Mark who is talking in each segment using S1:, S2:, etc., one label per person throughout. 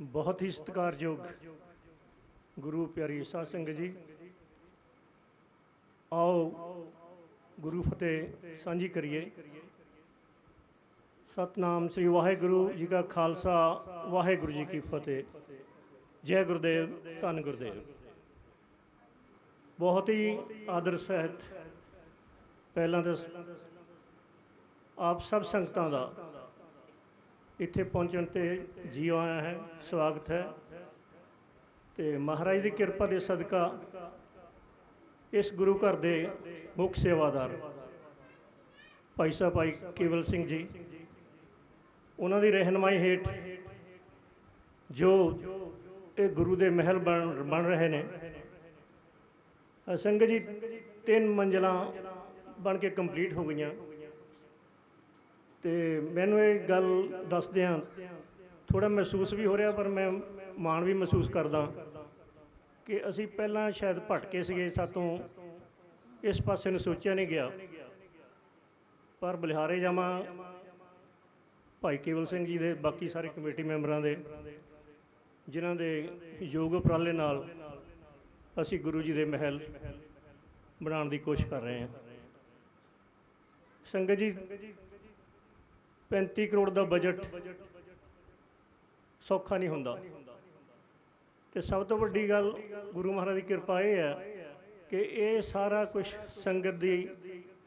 S1: ਬਹੁਤ ਹੀ ਸਤਿਕਾਰਯੋਗ ਗੁਰੂ ਪਿਆਰੀ ਸਾਧ ਸੰਗਤ ਜੀ। ਆਓ ਗੁਰੂ ਫਤਿਹ ਸਾਂਝੀ ਕਰੀਏ। ਸਤਨਾਮ ਸ੍ਰੀ ਵਾਹਿਗੁਰੂ ਜੀ ਕਾ ਖਾਲਸਾ, ਵਾਹਿਗੁਰੂ ਜੀ ਕੀ ਫਤਿਹ। ਜੈ ਗੁਰਦੇਵ, ਧੰਨ ਗੁਰਦੇਵ। ਬਹੁਤ ਹੀ ਆਦਰ ਸਹਿਤ, ਪਹਿਲਾਂ ਤਾਂ ਆਪ ਸਭ ਸੰਗਤਾਂ ਦਾ ਇੱਥੇ ਪਹੁੰਚਣ ਤੇ ਜੀ ਆਇਆ ਹੈ ਸਵਾਗਤ ਹੈ। ਤੇ ਮਹਾਰਾਜ ਦੀ ਕਿਰਪਾ ਦੇ ਸਦਕਾ ਇਸ ਗੁਰੂ ਘਰ ਦੇ ਮੁੱਖ ਸੇਵਾਦਾਰ ਭਾਈ ਸਾਹਿਬ ਭਾਈ ਕੇਵਲ ਸਿੰਘ ਜੀ ਉਹਨਾਂ ਦੀ ਰਹਿਨਮਾਈ ਹੇਠ ਜੋ ਇਹ ਗੁਰੂ ਦੇ ਮਹਿਲ ਬਣ ਬਣ ਰਹੇ ਨੇ ਅ, ਸੰਗਤ ਜੀ ਤਿੰਨ ਮੰਜ਼ਲਾਂ ਬਣ ਕੇ ਕੰਪਲੀਟ ਹੋ ਗਈਆਂ। ਤੇ ਮੈਨੂੰ ਇਹ ਗੱਲ ਦੱਸਦਿਆਂ ਥੋੜਾ ਮਹਿਸੂਸ ਵੀ ਹੋ ਰਿਹਾ, ਪਰ ਮੈਂ ਮਾਣ ਵੀ ਮਹਿਸੂਸ ਕਰਦਾ ਕਿ ਅਸੀਂ ਪਹਿਲਾਂ ਸ਼ਾਇਦ ਭਟਕੇ ਸੀਗੇ ਸਾਤੋਂ, ਇਸ ਪਾਸੇ ਨੂੰ ਸੋਚਿਆ ਨਹੀਂ ਗਿਆ। ਪਰ ਬਲਿਹਾਰੇ ਜਾਵਾਂ, ਭਾਈ ਕੇਵਲ ਸਿੰਘ ਜੀ ਦੇ ਬਾਕੀ ਸਾਰੇ ਕਮੇਟੀ ਮੈਂਬਰਾਂ ਦੇ, ਜਿਨ੍ਹਾਂ ਦੇ ਯੋਗ ਉਪਰਾਲੇ ਨਾਲ ਅਸੀਂ ਗੁਰੂ ਜੀ ਦੇ ਮਹਿਲ ਬਣਾਉਣ ਦੀ ਕੋਸ਼ਿਸ਼ ਕਰ ਰਹੇ ਹਾਂ। ਸੰਗਤ ਜੀ 35 ਕਰੋੜ ਦਾ ਬਜਟ ਸੌਖਾ ਨਹੀਂ ਹੁੰਦਾ। ਤੇ ਸਭ ਤੋਂ ਵੱਡੀ ਗੱਲ ਗੁਰੂ ਮਹਾਰਾਜ ਦੀ ਕਿਰਪਾ ਇਹ ਹੈ ਕਿ ਇਹ ਸਾਰਾ ਕੁਝ ਸੰਗਤ ਦੀ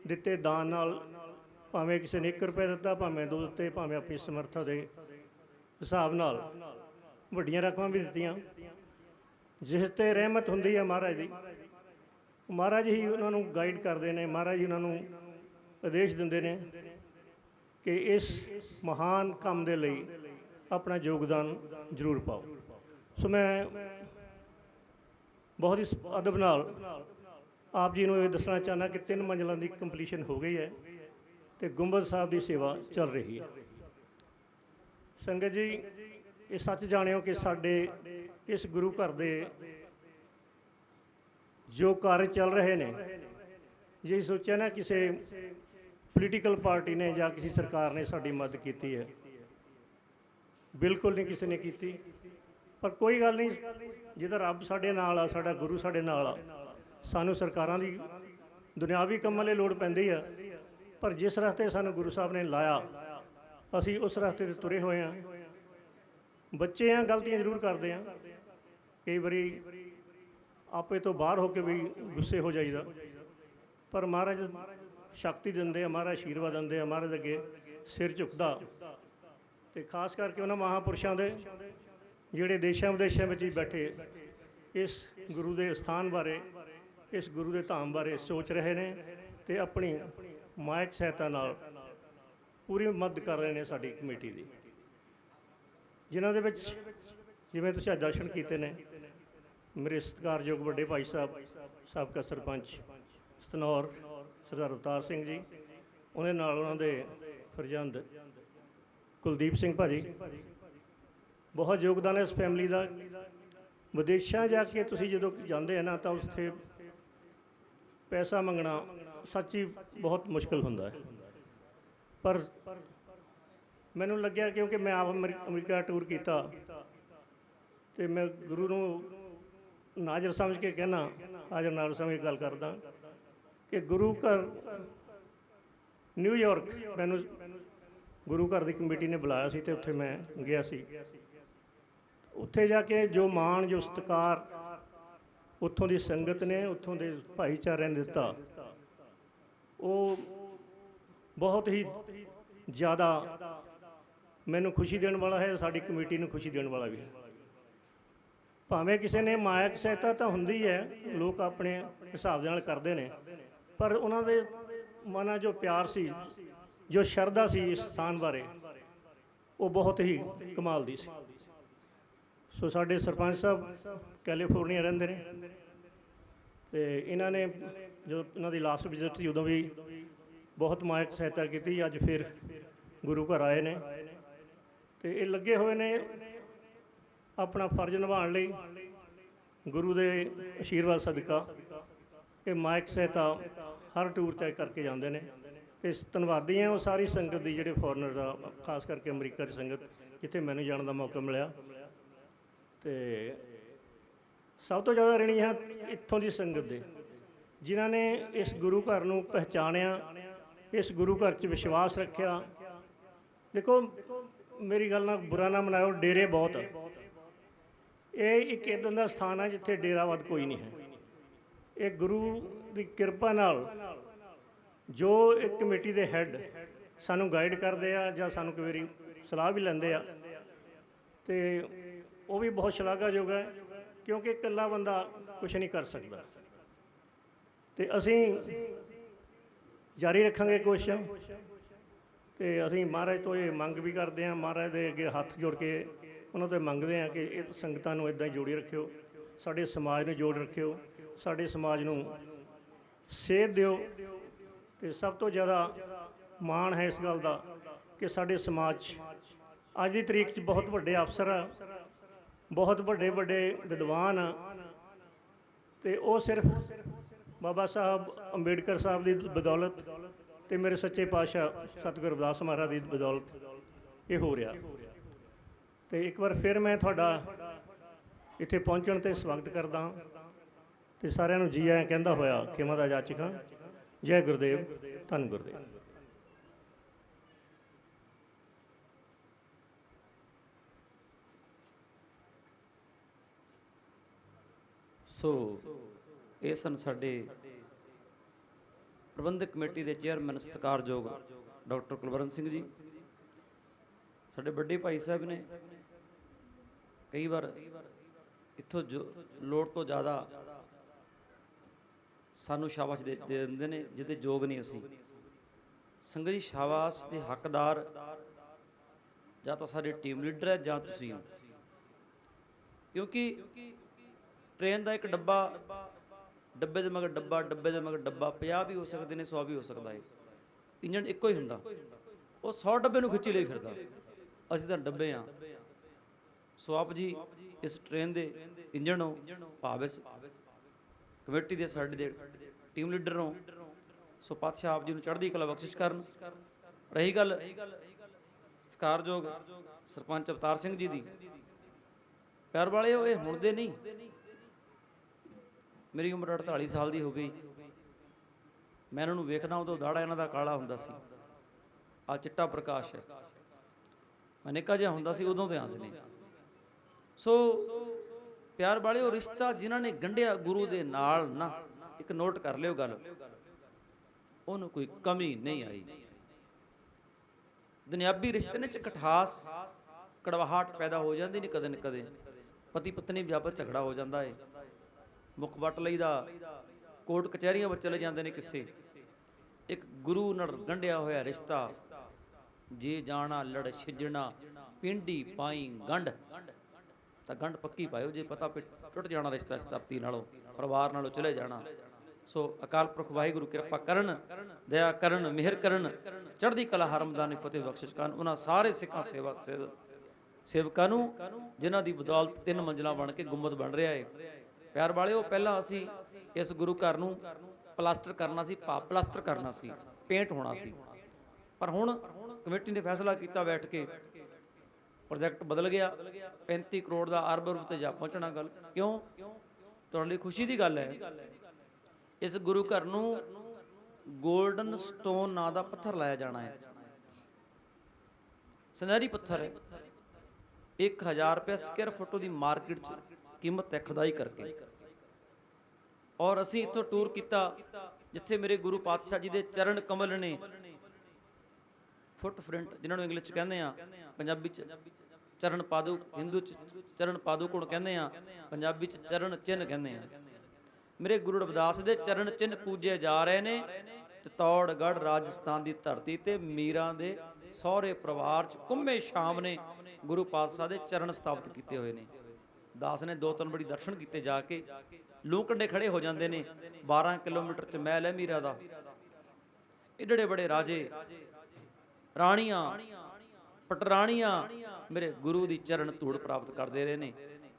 S1: ਦਿੱਤੇ ਦਾਨ ਨਾਲ ਭਾਵੇਂ ਕਿਸੇ ਨੇ 1 ਰੁਪਏ ਦਿੱਤਾ, ਭਾਵੇਂ ਦੋ ਦਿੱਤੇ, ਭਾਵੇਂ ਆਪਣੀ ਸਮਰੱਥਾ ਦੇ ਹਿਸਾਬ ਨਾਲ ਵੱਡੀਆਂ ਰਕਮਾਂ ਵੀ ਦਿੱਤੀਆਂ। ਜਿਸ ਤੇ ਰਹਿਮਤ ਹੁੰਦੀ ਹੈ ਮਹਾਰਾਜ ਦੀ। ਮਹਾਰਾਜ ਹੀ ਉਹਨਾਂ ਨੂੰ ਗਾਈਡ ਕਰਦੇ ਨੇ, ਮਹਾਰਾਜ ਹੀ ਉਹਨਾਂ ਨੂੰ ਆਦੇਸ਼ ਦਿੰਦੇ ਨੇ। ਕਿ ਇਸ ਮਹਾਨ ਕੰਮ ਦੇ ਲਈ ਆਪਣਾ ਯੋਗਦਾਨ ਜ਼ਰੂਰ ਪਾਓ। ਸੋ ਮੈਂ ਬਹੁਤ ਹੀ ਅਦਬ ਨਾਲ ਆਪ ਜੀ ਨੂੰ ਇਹ ਦੱਸਣਾ ਚਾਹਨਾ ਕਿ ਤਿੰਨ ਮੰਜ਼ਲਾਂ ਦੀ ਕੰਪਲੀਸ਼ਨ ਹੋ ਗਈ ਹੈ ਤੇ ਗੁੰਬਦ ਸਾਹਿਬ ਦੀ ਸੇਵਾ ਚੱਲ ਰਹੀ ਹੈ। ਸੰਗਤ ਜੀ, ਇਹ ਸੱਚ ਜਾਣਿਓ ਕਿ ਸਾਡੇ ਇਸ ਗੁਰੂ ਘਰ ਦੇ ਜੋ ਕਾਰਜ ਚੱਲ ਰਹੇ ਨੇ, ਜੇ ਸੋਚਿਆ ਨਾ ਕਿਸੇ ਪੋਲੀਟੀਕਲ ਪਾਰਟੀ ਨੇ ਜਾਂ ਕਿਸੇ ਸਰਕਾਰ ਨੇ ਸਾਡੀ ਮਦਦ ਕੀਤੀ ਹੈ। ਬਿਲਕੁਲ ਨਹੀਂ ਕਿਸੇ ਨੇ ਕੀਤੀ। ਪਰ ਕੋਈ ਗੱਲ ਨਹੀਂ ਜਿਹਦਾ ਰੱਬ ਸਾਡੇ ਨਾਲ ਆ, ਸਾਡਾ ਗੁਰੂ ਸਾਡੇ ਨਾਲ ਆ, ਸਾਨੂੰ ਸਰਕਾਰਾਂ ਦੀ ਦੁਨਿਆਵੀ ਕੰਮਾਂ ਲਈ ਲੋੜ ਪੈਂਦੀ ਆ। ਪਰ ਜਿਸ ਰਸਤੇ ਸਾਨੂੰ ਗੁਰੂ ਸਾਹਿਬ ਨੇ ਲਾਇਆ, ਅਸੀਂ ਉਸ ਰਸਤੇ ਤੇ ਤੁਰੇ ਹੋਏ ਆ। ਬੱਚੇ ਆ, ਗਲਤੀਆਂ ਜ਼ਰੂਰ ਕਰਦੇ ਆ। ਕਈ ਵਾਰੀ ਆਪੇ ਤੋਂ ਬਾਹਰ ਹੋ ਕੇ ਵੀ ਗੁੱਸੇ ਹੋ ਜਾਈਦਾ। ਪਰ ਮਹਾਰਾਜ ਸ਼ਕਤੀ ਦਿੰਦੇ ਆ ਆਸ਼ੀਰਵਾਦ ਦਿੰਦੇ ਆ, ਮਹਾਰਾਜ ਅੱਗੇ ਸਿਰ ਝੁਕਦਾ। ਤੇ ਖਾਸ ਕਰਕੇ ਉਹਨਾਂ ਮਹਾਪੁਰਸ਼ਾਂ ਦੇ ਜਿਹੜੇ ਦੇਸ਼ਾਂ ਵਿਦੇਸ਼ਾਂ ਵਿੱਚ ਹੀ ਬੈਠੇ, ਇਸ ਗੁਰੂ ਦੇ ਸਥਾਨ ਬਾਰੇ, ਇਸ ਗੁਰੂ ਦੇ ਧਾਮ ਬਾਰੇ ਸੋਚ ਰਹੇ ਨੇ ਤੇ ਆਪਣੀ ਮਾਇਕ ਸਹਾਇਤਾ ਨਾਲ ਪੂਰੀ ਮਦਦ ਕਰ ਰਹੇ ਨੇ ਸਾਡੀ ਕਮੇਟੀ ਦੀ। ਜਿਨ੍ਹਾਂ ਦੇ ਵਿੱਚ ਜਿਵੇਂ ਤੁਸੀਂ ਅੱਜ ਦਰਸ਼ਨ ਕੀਤੇ ਨੇ, ਮੇਰੇ ਸਤਿਕਾਰਯੋਗ ਵੱਡੇ ਭਾਈ ਸਾਹਿਬ, ਸਾਬਕਾ ਸਰਪੰਚ ਸਤਨੌਰ ਸਰਦਾਰ ਅਵਤਾਰ ਸਿੰਘ ਜੀ, ਉਹਦੇ ਨਾਲ ਉਹਨਾਂ ਦੇ ਫਰਜ਼ੰਦ ਕੁਲਦੀਪ ਸਿੰਘ ਭਾਜੀ। ਬਹੁਤ ਯੋਗਦਾਨ ਹੈ ਇਸ ਫੈਮਿਲੀ ਦਾ। ਵਿਦੇਸ਼ਾਂ ਜਾ ਕੇ ਤੁਸੀਂ ਜਦੋਂ ਜਾਂਦੇ ਆ ਨਾ, ਤਾਂ ਉੱਥੇ ਪੈਸਾ ਮੰਗਣਾ ਸੱਚੀ ਬਹੁਤ ਮੁਸ਼ਕਲ ਹੁੰਦਾ ਹੈ। ਪਰ ਮੈਨੂੰ ਲੱਗਿਆ ਕਿਉਂਕਿ ਮੈਂ ਆਪ ਅਮਰੀ- ਅਮਰੀਕਾ ਟੂਰ ਕੀਤਾ, ਤੇ ਮੈਂ ਗੁਰੂ ਨੂੰ ਨਾਜ਼ਰ ਸਮਝ ਕੇ ਕਹਿਣਾ ਹਾਜ਼ਰ ਨਾਜ਼ਰ ਸਮਝ ਕੇ ਗੱਲ ਕਰਦਾ। ਕਿ ਗੁਰੂ ਘਰ ਨਿਊਯਾਰਕ ਮੈਨੂੰ ਗੁਰੂ ਘਰ ਦੀ ਕਮੇਟੀ ਨੇ ਬੁਲਾਇਆ ਸੀ ਤੇ ਉੱਥੇ ਮੈਂ ਗਿਆ ਸੀ। ਉੱਥੇ ਜਾ ਕੇ ਜੋ ਮਾਣ, ਜੋ ਸਤਿਕਾਰ ਉੱਥੋਂ ਦੀ ਸੰਗਤ ਨੇ, ਉੱਥੋਂ ਦੇ ਭਾਈਚਾਰਿਆਂ ਨੇ ਦਿੱਤਾ, ਉਹ ਬਹੁਤ ਹੀ ਜ਼ਿਆਦਾ ਮੈਨੂੰ ਖੁਸ਼ੀ ਦੇਣ ਵਾਲਾ ਹੈ, ਸਾਡੀ ਕਮੇਟੀ ਨੂੰ ਖੁਸ਼ੀ ਦੇਣ ਵਾਲਾ ਵੀ ਹੈ। ਭਾਵੇਂ ਕਿਸੇ ਨੇ ਮਾਇਕ ਸਹਾਇਤਾ ਤਾਂ ਹੁੰਦੀ ਹੈ, ਲੋਕ ਆਪਣੇ ਹਿਸਾਬ ਨਾਲ ਕਰਦੇ ਨੇ ਪਰ ਉਹਨਾਂ ਦੇ ਮਨਾਂ ਜੋ ਪਿਆਰ ਸੀ, ਜੋ ਸ਼ਰਧਾ ਸੀ ਇਸ ਸਥਾਨ ਬਾਰੇ, ਉਹ ਬਹੁਤ ਹੀ ਕਮਾਲ ਦੀ ਸੀ। ਸੋ ਸਾਡੇ ਸਰਪੰਚ ਸਾਹਿਬ ਕੈਲੀਫੋਰਨੀਆ ਰਹਿੰਦੇ ਨੇ ਤੇ ਇਹਨਾਂ ਨੇ ਜੋ ਇਹਨਾਂ ਦੀ ਲਾਸਟ ਵਿਜ਼ਿਟ ਸੀ ਉਦੋਂ ਵੀ ਬਹੁਤ ਮਾਇਕ ਸਹਾਇਤਾ ਕੀਤੀ, ਅੱਜ ਫਿਰ ਗੁਰੂ ਘਰ ਆਏ ਨੇ ਤੇ ਇਹ ਲੱਗੇ ਹੋਏ ਨੇ ਆਪਣਾ ਫਰਜ਼ ਨਿਭਾਉਣ ਲਈ ਗੁਰੂ ਦੇ ਆਸ਼ੀਰਵਾਦ ਸਦਕਾ। ਕਿ ਮਾਇਕ ਸਹਾਇਤਾ ਹਰ ਟੂਰ 'ਤੇ ਕਰਕੇ ਜਾਂਦੇ ਨੇ। ਤੇ ਧੰਨਵਾਦੀ ਹਾਂ ਉਹ ਸਾਰੀ ਸੰਗਤ ਦੀ ਜਿਹੜੇ ਫੋਰਨਰ ਆ, ਖਾਸ ਕਰਕੇ ਅਮਰੀਕਾ ਦੀ ਸੰਗਤ, ਜਿੱਥੇ ਮੈਨੂੰ ਜਾਣ ਦਾ ਮੌਕਾ ਮਿਲਿਆ। ਤੇ ਸਭ ਤੋਂ ਜ਼ਿਆਦਾ ਰਣੀ ਹੈ ਇੱਥੋਂ ਦੀ ਸੰਗਤ ਦੇ, ਜਿਨ੍ਹਾਂ ਨੇ ਇਸ ਗੁਰੂ ਘਰ ਨੂੰ ਪਹਿਚਾਣਿਆ, ਇਸ ਗੁਰੂ ਘਰ 'ਚ ਵਿਸ਼ਵਾਸ ਰੱਖਿਆ। ਦੇਖੋ, ਮੇਰੀ ਗੱਲ ਨਾਲ ਬੁਰਾ ਨਾ ਮਨਾਇਓ, ਡੇਰੇ ਬਹੁਤ ਇਹ ਇੱਕ ਇਦਾਂ ਦਾ ਸਥਾਨ ਹੈ ਜਿੱਥੇ ਡੇਰਾਵਾਦ ਕੋਈ ਨਹੀਂ ਹੈ। ਇਹ ਗੁਰੂ ਦੀ ਕਿਰਪਾ ਨਾਲ ਜੋ ਇੱਕ ਕਮੇਟੀ ਦੇ ਹੈੱਡ ਸਾਨੂੰ ਗਾਈਡ ਕਰਦੇ ਆ ਜਾਂ ਸਾਨੂੰ ਕਈ ਵਾਰੀ ਸਲਾਹ ਵੀ ਲੈਂਦੇ ਆ, ਤੇ ਉਹ ਵੀ ਬਹੁਤ ਸ਼ਲਾਘਾਯੋਗ ਹੈ, ਕਿਉਂਕਿ ਇਕੱਲਾ ਬੰਦਾ ਕੁਝ ਨਹੀਂ ਕਰ ਸਕਦਾ। ਤੇ ਅਸੀਂ ਜਾਰੀ ਰੱਖਾਂਗੇ ਕੋਸ਼ਿਸ਼ ਤੇ ਅਸੀਂ ਮਹਾਰਾਜ ਤੋਂ ਇਹ ਮੰਗ ਵੀ ਕਰਦੇ ਹਾਂ ਮਹਾਰਾਜ ਦੇ ਅੱਗੇ ਹੱਥ ਜੋੜ ਕੇ ਉਹਨਾਂ ਤੋਂ ਮੰਗਦੇ ਹਾਂ ਕਿ ਇਹ ਸੰਗਤਾਂ ਨੂੰ ਇਦਾਂ ਹੀ ਜੋੜੀ ਰੱਖਿਓ, ਸਾਡੇ ਸਮਾਜ ਨੂੰ ਜੋੜ ਰੱਖਿਓ। ਸਾਡੇ ਸਮਾਜ ਨੂੰ ਸੇਧ ਦਿਓ ਤੇ ਸਭ ਤੋਂ ਜ਼ਿਆਦਾ ਮਾਣ ਹੈ ਇਸ ਗੱਲ ਦਾ ਕਿ ਸਾਡੇ ਸਮਾਜ 'ਚ ਅੱਜ ਦੀ ਤਰੀਕ 'ਚ ਬਹੁਤ ਵੱਡੇ ਅਫਸਰ ਆ, ਬਹੁਤ ਵੱਡੇ ਵੱਡੇ ਵਿਦਵਾਨ ਆ ਤੇ ਉਹ ਸਿਰਫ ਬਾਬਾ ਸਾਹਿਬ ਅੰਬੇਡਕਰ ਸਾਹਿਬ ਦੀ ਬਦੌਲਤ ਤੇ ਮੇਰੇ ਸੱਚੇ ਪਾਤਸ਼ਾਹ ਸਤਿਗੁਰੂ ਰਵਿਦਾਸ ਮਹਾਰਾਜ ਦੀ ਬਦੌਲਤ ਇਹ ਹੋ ਰਿਹਾ। ਤੇ ਇੱਕ ਵਾਰ ਫਿਰ ਮੈਂ ਤੁਹਾਡਾ ਇੱਥੇ ਪਹੁੰਚਣ ਤੇ ਸਵਾਗਤ ਕਰਦਾ ਹਾਂ। ਤੇ ਸਾਰਿਆਂ ਨੂੰ ਜੀ ਆਇਆਂ ਕਹਿੰਦਾ ਹੋਇਆ, ਖਿਮਾ ਦਾ ਜਾਚਕ ਜੈ ਗੁਰਦੇਵ, ਧੰਨ ਗੁਰਦੇਵ।
S2: ਸੋ, ਇਹ ਸਨ ਸਾਡੇ ਪ੍ਰਬੰਧਕ ਕਮੇਟੀ ਦੇ ਚੇਅਰਮੈਨ ਸਤਿਕਾਰਯੋਗ ਡਾਕਟਰ ਕੁਲਵਰਨ ਸਿੰਘ ਜੀ। ਸਾਡੇ ਵੱਡੇ ਭਾਈ ਸਾਹਿਬ ਨੇ ਕਈ ਵਾਰ ਇੱਥੋਂ ਜੋ ਲੋੜ ਤੋਂ ਜ਼ਿਆਦਾ ਸਾਨੂੰ ਸ਼ਾਬਾਸ਼ ਦੇ ਦਿੰਦੇ ਨੇ, ਜਿਹਦੇ ਯੋਗ ਨਹੀਂ ਅਸੀਂ। ਸੰਗਤ ਜੀ, ਸ਼ਾਬਾਸ਼ ਦੇ ਹੱਕਦਾਰ। ਜਾਂ ਤਾਂ ਸਾਡੇ ਟੀਮ ਲੀਡਰ ਹੈ, ਜਾਂ ਤੁਸੀਂ ਹੋ। ਕਿਉਂਕਿ ਟ੍ਰੇਨ ਦਾ ਇੱਕ ਡੱਬਾ, ਡੱਬੇ ਦੇ ਮਗਰ ਡੱਬਾ, ਡੱਬੇ ਦੇ ਮਗਰ ਡੱਬਾ 50 ਵੀ ਹੋ ਸਕਦੇ ਨੇ 100 ਵੀ ਹੋ ਸਕਦਾ ਹੈ। ਇੰਜਣ ਇੱਕੋ ਹੀ ਹੁੰਦਾ। ਉਹ 100 ਡੱਬੇ ਨੂੰ ਖਿੱਚੀ ਲਈ ਫਿਰਦਾ। ਅਸੀਂ ਤਾਂ ਡੱਬੇ ਆ ਸੋ ਆਪ ਜੀ, ਇਸ ਟ੍ਰੇਨ ਦੇ ਇੰਜਣ ਹੋ, ਭਾਵੇਂ ਕਮੇਟੀ ਦੇ ਸਾਡੇ ਦੇ ਟੀਮ ਲੀਡਰ ਹੋ ਸੋ ਪਾਤਸ਼ਾਹ ਆਪ ਜੀ ਨੂੰ ਚੜ੍ਹਦੀ ਕਲਾ ਬਖਸ਼ਿਸ਼ ਕਰਨ। ਰਹੀ ਗੱਲ ਸਤਿਕਾਰਯੋਗ ਸਰਪੰਚ ਅਵਤਾਰ ਸਿੰਘ ਜੀ ਦੀ। ਪਿਆਰ ਵਾਲੇ ਇਹ ਹੁਣ ਦੇ ਨਹੀਂ। ਮੇਰੀ ਉਮਰ 48 ਸਾਲ ਦੀ ਹੋ ਗਈ। ਮੈਂ ਇਹਨਾਂ ਨੂੰ ਵੇਖਦਾ ਉਦੋਂ ਦਾੜਾ ਇਹਨਾਂ ਦਾ ਕਾਲਾ ਹੁੰਦਾ ਸੀ। ਆ ਚਿੱਟਾ ਪ੍ਰਕਾਸ਼ ਹੈ। ਮੈਂ ਜਿਹਾ ਹੁੰਦਾ ਸੀ, ਉਦੋਂ ਤੇ ਆਉਂਦੇ ਨੇ। ਸੋ ਪਿਆਰ ਵਾਲੇ ਉਹ ਰਿਸ਼ਤਾ ਜਿਨ੍ਹਾਂ ਨੇ ਗੰਢਿਆ ਗੁਰੂ ਦੇ ਨਾਲ ਨਾ, ਇੱਕ ਨੋਟ ਕਰ ਲਿਓ ਗੱਲ। ਉਹਨੂੰ ਕੋਈ ਕਮੀ ਨਹੀਂ ਆਈ। ਦੁਨਿਆਵੀ ਰਿਸ਼ਤੇ ਨੇ ਚ ਕਠਾਸ ਕੜਵਾਹਟ ਪੈਦਾ ਹੋ ਜਾਂਦੀ ਨਹੀਂ ਕਦੇ ਨਾ ਕਦੇ। ਪਤੀ ਪਤਨੀ ਵਿਆਪਕ ਝਗੜਾ ਹੋ ਜਾਂਦਾ ਏ। ਮੁੱਖ ਵੱਟ ਲਈਦਾ, ਕੋਰਟ ਕਚਹਿਰੀਆਂ ਵਿੱਚ ਚਲੇ ਜਾਂਦੇ ਨੇ ਕਿਸੇ। ਇੱਕ ਗੁਰੂ ਨਾਲ ਗੰਢਿਆ ਹੋਇਆ ਰਿਸ਼ਤਾ, ਜੇ ਜਾਣਾ, ਲੜ ਛਿਜਣਾ, ਪਿੰਡੀ ਪਾਈ ਗੰਢ। ਤਾਂ ਗੰਢ ਪੱਕੀ ਪਾਇਓ, ਜੇ ਪਤਾ ਟੁੱਟ ਜਾਣਾ ਰਿਸ਼ਤਾ ਇਸ ਧਰਤੀ ਨਾਲੋਂ, ਪਰਿਵਾਰ ਨਾਲੋਂ ਚਲੇ ਜਾਣਾ। ਸੋ ਅਕਾਲ ਪੁਰਖ ਵਾਹਿਗੁਰੂ ਕਿਰਪਾ ਕਰਨ, ਦਇਆ ਕਰਨ, ਮਿਹਰ ਕਰਨ, ਚੜ੍ਹਦੀ ਕਲਾ ਹਰਮਦਾਨੀ ਫਤਿਹ ਬਖਸ਼ਿਸ਼ ਕਰਨ, ਉਹਨਾਂ ਸਾਰੇ ਸਿੱਖਾਂ, ਸੇਵਕ ਸੇਵਕਾਂ ਨੂੰ, ਜਿਨ੍ਹਾਂ ਦੀ ਬਦੌਲਤ ਤਿੰਨ ਮੰਜ਼ਲਾਂ ਬਣ ਕੇ ਗੁੰਮਦ ਬਣ ਰਿਹਾ ਏ। ਪਿਆਰ ਵਾਲਿਓ, ਪਹਿਲਾਂ ਅਸੀਂ ਇਸ ਗੁਰੂ ਘਰ ਨੂੰ ਪਲਾਸਟਰ ਕਰਨਾ ਸੀ, ਪਾ ਪਲਾਸਟਰ ਕਰਨਾ ਸੀ, ਪੇਂਟ ਹੋਣਾ ਸੀ। ਪਰ ਹੁਣ ਕਮੇਟੀ ਨੇ ਫੈਸਲਾ ਕੀਤਾ ਬੈਠ ਕੇ ਪ੍ਰੋਜੈਕਟ ਬਦਲ ਗਿਆ। 35 ਕਰੋੜ ਦਾ ਅਰਬ ਰੁਪਏ ਤੇ ਜਾ ਪਹੁੰਚਣਾ ਗੱਲ। ਕਿਉਂ? ਤੁਹਾਡੇ ਲਈ ਖੁਸ਼ੀ ਦੀ ਗੱਲ ਹੈ। ਇਸ ਗੁਰੂ ਘਰ ਨੂੰ 골ਡਨ ਸਟੋਨ ਨਾਂ ਦਾ ਪੱਥਰ ਲਾਇਆ ਜਾਣਾ ਹੈ। ਸੁਨਹਿਰੀ ਪੱਥਰ ਹੈ। 1000 ਰੁਪਏ ਸਕੁਅਰ ਫੁੱਟ ਦੀ ਮਾਰਕੀਟ 'ਚ ਕੀਮਤ ਹੈ ਖੁਦਾਈ ਕਰਕੇ। ਔਰ ਅਸੀਂ ਇੱਥੋਂ ਟੂਰ ਕੀਤਾ, ਜਿੱਥੇ ਮੇਰੇ ਗੁਰੂ ਪਾਤਸ਼ਾਹ ਜੀ ਦੇ ਚਰਨ ਕਮਲ ਨੇ ਫੁੱਟਪ੍ਰਿੰਟ ਜਿਨ੍ਹਾਂ ਨੂੰ ਇੰਗਲਿਸ਼ ਚ ਕਹਿੰਦੇ ਆ, ਪੰਜਾਬੀ ਚ ਚਰਨ ਪਾਦੂ ਹਿੰਦੂ ਚ ਚਰਨ ਪਾਦੂਕੁਣ ਕਹਿੰਦੇ ਆ, ਪੰਜਾਬੀ ਚ ਚਰਨ ਚਿੰਨ ਕਹਿੰਦੇ ਆ। ਮੇਰੇ ਗੁਰੂ ਰਵਿਦਾਸ ਦੇ ਚਰਨ ਚਿੰਨ ਪੂਜੇ ਜਾ ਰਹੇ ਨੇ ਚਤੌੜਗੜ੍ਹ ਰਾਜਸਥਾਨ ਦੀ ਧਰਤੀ ਤੇ ਮੀਰਾਂ ਦੇ ਸਹੁਰੇ ਪਰਿਵਾਰ ਚ ਕੁੰਮੇ ਸ਼ਾਮ ਨੇ ਗੁਰੂ ਪਾਤਸ਼ਾਹ ਦੇ ਚਰਨ ਸਥਾਪਿਤ ਕੀਤੇ ਹੋਏ ਨੇ। ਦਾਸ ਨੇ ਦੋ ਤਿੰਨ ਬੜੀ ਦਰਸ਼ਨ ਕੀਤੇ ਜਾ ਕੇ ਲੂਕੰਡੇ ਖੜੇ ਹੋ ਜਾਂਦੇ ਨੇ 12 ਕਿਲੋਮੀਟਰ ਚ ਮਹਿਲ ਹੈ ਮੀਰਾ ਦਾ। ਏਡੇ ਬੜੇ ਰਾਜੇ ਰਾਣੀਆਂ, ਪਟਰਾਣੀਆਂ ਮੇਰੇ ਗੁਰੂ ਦੀ ਚਰਨ ਧੂੜ ਪ੍ਰਾਪਤ ਕਰਦੇ ਰਹੇ ਨੇ।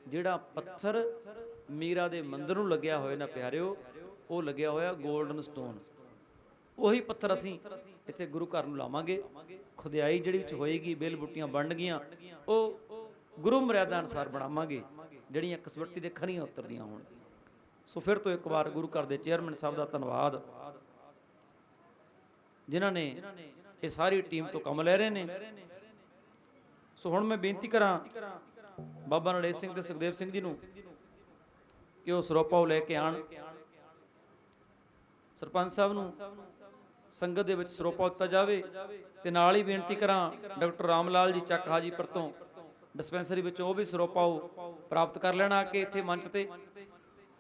S2: ਜਿਹੜਾ ਪੱਥਰ ਮੀਰਾ ਦੇ ਮੰਦਰ ਨੂੰ ਲੱਗਿਆ ਹੋਇਆ ਨਾ ਪਿਆਰਿਓ, ਉਹ ਲੱਗਿਆ ਹੋਇਆ 골ਡਨ ਸਟੋਨ। ਉਹੀ ਪੱਥਰ ਅਸੀਂ ਇੱਥੇ ਗੁਰੂ ਘਰ ਨੂੰ ਲਾਵਾਂਗੇ। ਖੁਦਿਆਈ ਜਿਹੜੀ ਚ ਹੋਏਗੀ, ਬੇਲ ਬੁੱਟੀਆਂ ਬਣ ਗਈਆਂ ਉਹ ਗੁਰੂ ਮਰਿਆਦਾ ਅਨੁਸਾਰ ਬਣਾਵਾਂਗੇ, ਜਿਹੜੀਆਂ ਕਸਵੱਟੀ ਦੇ ਖਰੀਆਂ ਉਤਰਦੀਆਂ ਹੋਣ। ਸੋ ਫਿਰ ਤੋਂ ਇੱਕ ਵਾਰ ਗੁਰੂ ਘਰ ਦੇ ਚੇਅਰਮੈਨ ਸਾਹਿਬ ਦਾ ਧੰਨਵਾਦ। ਜਿਨ੍ਹਾਂ ਨੇ ਇਹ ਸਾਰੀ ਟੀਮ ਤੋਂ ਕੰਮ ਲੈ ਰਹੇ ਨੇ। ਸੋ ਹੁਣ ਮੈਂ ਬੇਨਤੀ ਕਰਾਂ ਬਾਬਾ ਨਰੇਸ਼ ਸਿੰਘ ਤੇ ਸੁਖਦੇਵ ਸਿੰਘ ਜੀ ਨੂੰ ਕਿ ਉਹ ਸਰੋਪਾ ਲੈ ਕੇ ਆਣ। ਸਰਪੰਚ ਸਾਹਿਬ ਨੂੰ ਸੰਗਤ ਦੇ ਵਿੱਚ ਸਰੋਪਾ ਦਿੱਤਾ ਜਾਵੇ ਤੇ ਨਾਲ ਹੀ ਬੇਨਤੀ ਕਰਾਂ ਡਾਕਟਰ ਰਾਮ ਲਾਲ ਜੀ ਚੱਕ ਹਾਜੀਪੁਰ ਤੋਂ ਡਿਸਪੈਂਸਰੀ ਵਿੱਚ ਉਹ ਵੀ ਸਰੋਪਾ ਪ੍ਰਾਪਤ ਕਰ ਲੈਣਾ ਕਿ ਇੱਥੇ ਮੰਚ ਤੇ।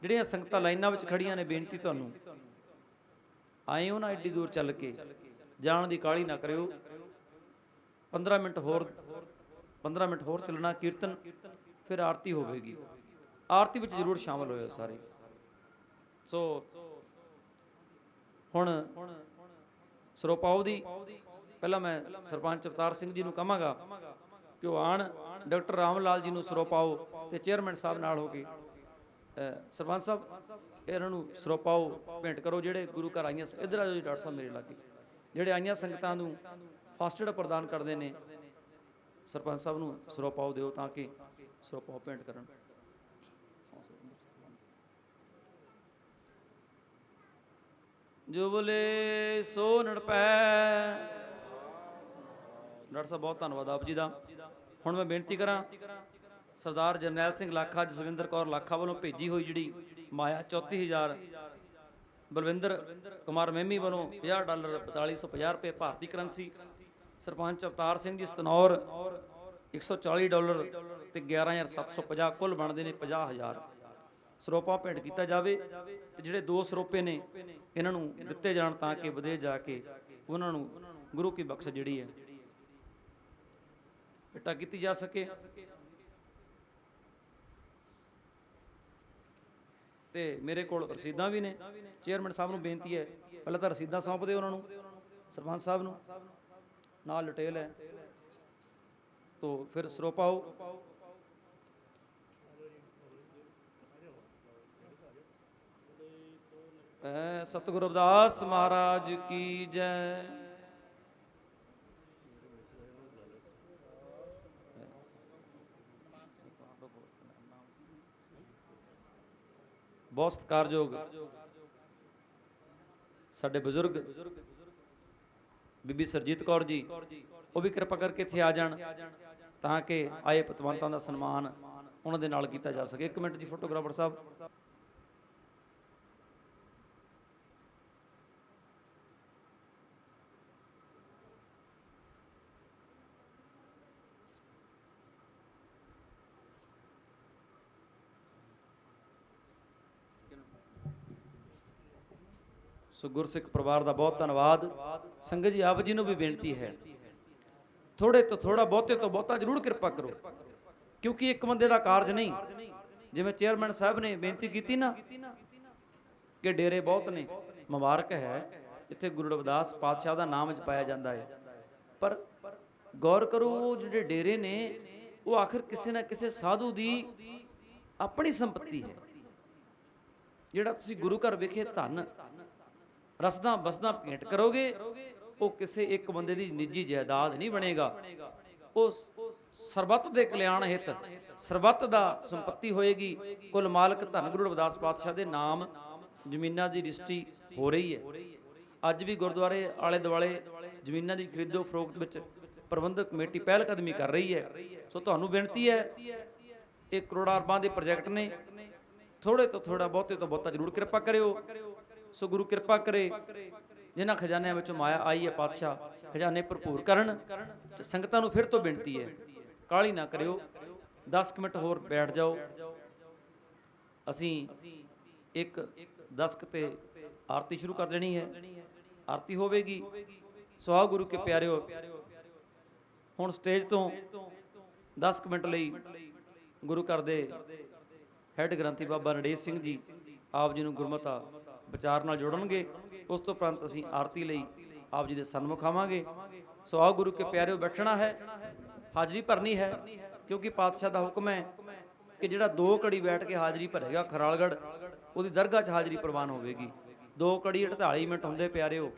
S2: ਜਿਹੜੀਆਂ ਸੰਗਤਾਂ ਲਾਈਨਾਂ ਵਿੱਚ ਖੜੀਆਂ ਨੇ ਬੇਨਤੀ ਤੁਹਾਨੂੰ। ਆਏ ਹੋ ਨਾ ਐਡੀ ਦੂਰ ਚੱਲ ਕੇ। ਜਾਣ ਦੀ ਕਾਹਲੀ ਨਾ ਕਰਿਓ। 15 ਮਿੰਟ ਹੋਰ 15 ਮਿੰਟ ਹੋਰ ਚੱਲਣਾ, ਕੀਰਤਨ, ਫਿਰ ਆਰਤੀ ਹੋਵੇਗੀ। ਆਰਤੀ ਵਿੱਚ ਜ਼ਰੂਰ ਸ਼ਾਮਲ ਹੋਇਓ ਸਾਰੇ। ਸੋ, ਹੁਣ ਸਰੋਪਾਉ ਦੀ, ਪਹਿਲਾਂ ਮੈਂ ਸਰਪੰਚ ਅਵਤਾਰ ਸਿੰਘ ਜੀ ਨੂੰ ਕਹਾਂਗਾ ਕਿ ਉਹ ਆਣ। ਡਾਕਟਰ ਰਾਮ ਲਾਲ ਜੀ ਨੂੰ ਸਰੋਪਾਉ ਤੇ ਚੇਅਰਮੈਨ ਸਾਹਿਬ ਨਾਲ ਹੋ ਕੇ ਸਰਪੰਚ ਸਾਹਿਬ ਇਹਨਾਂ ਨੂੰ ਸਰੋਪਾਉ ਭੇਂਟ ਕਰੋ ਜਿਹੜੇ ਗੁਰੂ ਘਰ ਆਈਆਂ ਸ- ਇੱਧਰ ਆ ਜੀ, ਡਾਕਟਰ ਸਾਹਿਬ ਮੇਰੇ ਲਾਗੇ। ਜਿਹੜੇ ਆਈਆਂ ਸੰਗਤਾਂ ਨੂੰ ਫਸਟ ਪ੍ਰਦਾਨ ਕਰਦੇ ਨੇ, ਸਰਪੰਚ ਸਾਹਿਬ ਨੂੰ ਸਰੋਪਾਉ ਦਿਓ ਤਾਂ ਕਿ ਸਰੋਪਾਉ ਭੇਂਟ ਕਰਨ। ਜੋ ਬੋਲੇ ਸੋ ਨੜ ਡਾਕਟਰ ਸਾਹਿਬ, ਬਹੁਤ ਧੰਨਵਾਦ ਆਪ ਜੀ ਦਾ। ਹੁਣ ਮੈਂ ਬੇਨਤੀ ਕਰਾਂ, ਸਰਦਾਰ ਜਰਨੈਲ ਸਿੰਘ ਲਾਖਾ, ਜਸਵਿੰਦਰ ਕੌਰ ਲਾਖਾ ਵੱਲੋਂ ਭੇਜੀ ਹੋਈ ਜਿਹੜੀ ਮਾਇਆ 34000 ਬਲਵਿੰਦਰ ਕੁਮਾਰ ਮਹਿਮੀ ਵੱਲੋਂ 50 ਡਾਲਰ 4250 ਰੁਪਏ ਭਾਰਤੀ ਕਰੰਸੀ। ਸਰਪੰਚ ਅਵਤਾਰ ਸਿੰਘ ਜੀ ਸਤਨੌਰ 140 ਡਾਲਰ ਤੇ 11750 ਕੁੱਲ ਬਣਦੇ ਨੇ 50000 ਸਰੋਪਾ ਭੇਂਟ ਕੀਤਾ ਜਾਵੇ ਤੇ ਜਿਹੜੇ ਦੋ ਸਰੋਪੇ ਨੇ ਇਹਨਾਂ ਨੂੰ ਦਿੱਤੇ ਜਾਣ ਤਾਂ ਕਿ ਵਿਦੇਸ਼ ਜਾ ਕੇ ਉਹਨਾਂ ਨੂੰ ਗੁਰੂ ਕੀ ਬਖਸ਼ ਜਿਹੜੀ ਹੈ। ਭੇਟਾ ਕੀਤੀ ਜਾ ਸਕੇ। ਤੇ ਮੇਰੇ ਕੋਲ ਰਸੀਦਾਂ ਵੀ ਨੇ। ਚੇਅਰਮੈਨ ਸਾਹਿਬ ਨੂੰ ਬੇਨਤੀ ਹੈ, ਪਹਿਲਾਂ ਤਾਂ ਰਸੀਦਾਂ ਸੌਂਪ ਦਿਓ ਉਹਨਾਂ ਨੂੰ। ਸਰਪੰਚ ਸਾਹਿਬ ਨੂੰ। ਨਾਲ ਡਿਟੇਲ ਹੈ। ਤੋ ਫਿਰ ਸਰੋਪਾਓ ਐ ਸਤਿਗੁਰੂ ਅਰਦਾਸ ਮਹਾਰਾਜ ਕੀ ਜੈ। ਬਹੁਤ ਸਤਿਕਾਰਯੋਗ ਸਾਡੇ ਬਜ਼ੁਰਗ ਬੀਬੀ ਸਰਜੀਤ ਕੌਰ ਜੀ, ਉਹ ਵੀ ਕਿਰਪਾ ਕਰਕੇ ਇੱਥੇ ਆ ਜਾਣ ਤਾਂ ਕਿ ਆਏ ਪਤਵੰਤਾਂ ਦਾ ਸਨਮਾਨ ਉਹਨਾਂ ਦੇ ਨਾਲ ਕੀਤਾ ਜਾ ਸਕੇ। ਇੱਕ ਮਿੰਟ ਜੀ, ਫੋਟੋਗ੍ਰਾਫਰ ਸਾਹਿਬ। ਸੋ ਗੁਰਸਿੱਖ ਪਰਿਵਾਰ ਦਾ ਬਹੁਤ ਧੰਨਵਾਦ। ਸੰਗਤ ਜੀ, ਆਪ ਜੀ ਨੂੰ ਵੀ ਬੇਨਤੀ ਹੈ, ਥੋੜੇ ਤੋਂ ਥੋੜਾ ਬਹੁਤੇ ਤੋਂ ਬਹੁਤਾ ਜ਼ਰੂਰ ਕਿਰਪਾ ਕਰੋ, ਕਿਉਂਕਿ ਇੱਕ ਬੰਦੇ ਦਾ ਕਾਰਜ ਨਹੀਂ। ਜਿਵੇਂ ਚੇਅਰਮੈਨ ਸਾਹਿਬ ਨੇ ਬੇਨਤੀ ਕੀਤੀ ਨਾ, ਕਿ ਡੇਰੇ ਬਹੁਤ ਨੇ, ਮੁਬਾਰਕ ਹੈ ਜਿੱਥੇ ਗੁਰੂ ਰਵਿਦਾਸ ਪਾਤਸ਼ਾਹ ਦਾ ਨਾਮ ਜਪਾਇਆ ਜਾਂਦਾ ਹੈ। ਪਰ ਗੌਰ ਕਰੋ, ਉਹ ਜਿਹੜੇ ਡੇਰੇ ਨੇ, ਉਹ ਆਖਰ ਕਿਸੇ ਨਾ ਕਿਸੇ ਸਾਧੂ ਦੀ ਆਪਣੀ ਸੰਪਤੀ ਹੈ। ਜਿਹੜਾ ਤੁਸੀਂ ਗੁਰੂ ਘਰ ਵਿਖੇ ਧਨ ਰਸਦਾਂ ਬਸਦਾਂ ਭੇਂਟ ਕਰੋਗੇ, ਉਹ ਕਿਸੇ ਇੱਕ ਬੰਦੇ ਦੀ ਨਿੱਜੀ ਜਾਇਦਾਦ ਨਹੀਂ ਬਣੇਗਾ। ਉਹ ਸਰਬੱਤ ਦੇ ਕਲਿਆਣ ਹਿੱਤ, ਸਰਬੱਤ ਦਾ ਸੰਪਤੀ ਹੋਏਗੀ। ਕੁੱਲ ਮਾਲਕ ਧੰਨ ਗੁਰੂ ਰਵਿਦਾਸ ਪਾਤਸ਼ਾਹ ਦੇ ਨਾਮ ਜ਼ਮੀਨਾਂ ਦੀ ਰਜਿਸਟਰੀ ਹੋ ਰਹੀ ਹੈ। ਅੱਜ ਵੀ ਗੁਰਦੁਆਰੇ ਆਲੇ ਦੁਆਲੇ ਜ਼ਮੀਨਾਂ ਦੀ ਖਰੀਦੋ ਫਰੋਖਤ ਵਿੱਚ ਪ੍ਰਬੰਧਕ ਕਮੇਟੀ ਪਹਿਲ ਕਦਮੀ ਕਰ ਰਹੀ ਹੈ। ਸੋ ਤੁਹਾਨੂੰ ਬੇਨਤੀ ਹੈ, ਇਹ ਕਰੋੜਾਂ ਅਰਬਾਂ ਦੇ ਪ੍ਰੋਜੈਕਟ ਨੇ। ਥੋੜੇ ਤੋਂ ਥੋੜਾ ਬਹੁਤੇ ਤੋਂ ਬਹੁਤਾ ਜ਼ਰੂਰ ਕਿਰਪਾ ਕਰਿਓ। ਸੋ ਗੁਰੂ ਕਿਰਪਾ ਕਰੇ, ਜਿਨ੍ਹਾਂ ਖਜ਼ਾਨਿਆਂ ਵਿੱਚੋਂ ਮਾਇਆ ਆਈ ਹੈ ਪਾਤਸ਼ਾਹ, ਖਜ਼ਾਨੇ ਭਰਪੂਰ ਕਰਨ, ਤੇ ਸੰਗਤਾਂ ਨੂੰ ਫਿਰ ਤੋਂ ਬੇਨਤੀ ਹੈ ਕਾਲੀ ਨਾ ਕਰਿਓ 10 ਮਿੰਟ ਹੋਰ ਬੈਠ ਜਾਓ। ਅਸੀਂ ਇੱਕ 10 ਤੇ ਆਰਤੀ ਸ਼ੁਰੂ ਕਰ ਦੇਣੀ ਹੈ। ਆਰਤੀ ਹੋਵੇਗੀ। ਸੁਹਾ ਗੁਰੂ ਕੇ ਪਿਆਰਿਓ, ਹੁਣ ਸਟੇਜ ਤੋਂ 10 ਮਿੰਟ ਲਈ ਗੁਰੂ ਘਰ ਦੇ ਹੈੱਡ ਗ੍ਰੰਥੀ ਬਾਬਾ ਨੜੇਸ਼ ਸਿੰਘ ਜੀ ਆਪ ਜੀ ਨੂੰ ਗੁਰਮਤਾ ਵਿਚਾਰ ਨਾਲ ਜੁੜਨਗੇ, ਉਸ ਤੋਂ ਉਪਰੰਤ ਅਸੀਂ ਆਰਤੀ ਲਈ ਆਪ ਜੀ ਦੇ ਸਨਮੁਖ ਆਵਾਂਗੇ। ਸੋ ਆਓ ਗੁਰੂ ਕੇ ਪਿਆਰਿਓ ਬੈਠਣਾ ਹੈ, ਹਾਜ਼ਰੀ ਭਰਨੀ ਹੈ, ਕਿਉਂਕਿ ਪਾਤਸ਼ਾਹ ਦਾ ਹੁਕਮ ਹੈ ਕਿ ਜਿਹੜਾ ਦੋ ਘੜੀ ਬੈਠ ਕੇ ਹਾਜ਼ਰੀ ਭਰੇਗਾ ਖਰਾਲਗੜ ਉਹਦੀ ਦਰਗਾਹ 'ਚ ਹਾਜ਼ਰੀ ਪ੍ਰਵਾਨ ਹੋਵੇਗੀ। ਦੋ ਘੜੀ 48 ਮਿੰਟ ਹੁੰਦੇ ਪਿਆਰਿਓ,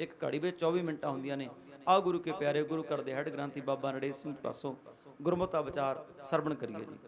S2: ਇੱਕ ਘੜੀ ਵਿੱਚ 24 ਮਿੰਟਾਂ ਹੁੰਦੀਆਂ ਨੇ। ਆ ਗੁਰੂ ਕੇ ਪਿਆਰੇ ਗੁਰੂ ਘਰ ਦੇ ਹੈਡ ਗ੍ਰੰਥੀ ਬਾਬਾ ਨੜੇ ਸਿੰਘ ਪਾਸੋਂ ਗੁਰਮਤਿ ਵਿਚਾਰ ਸਰਵਣ ਕਰੀਏ ਜੀ।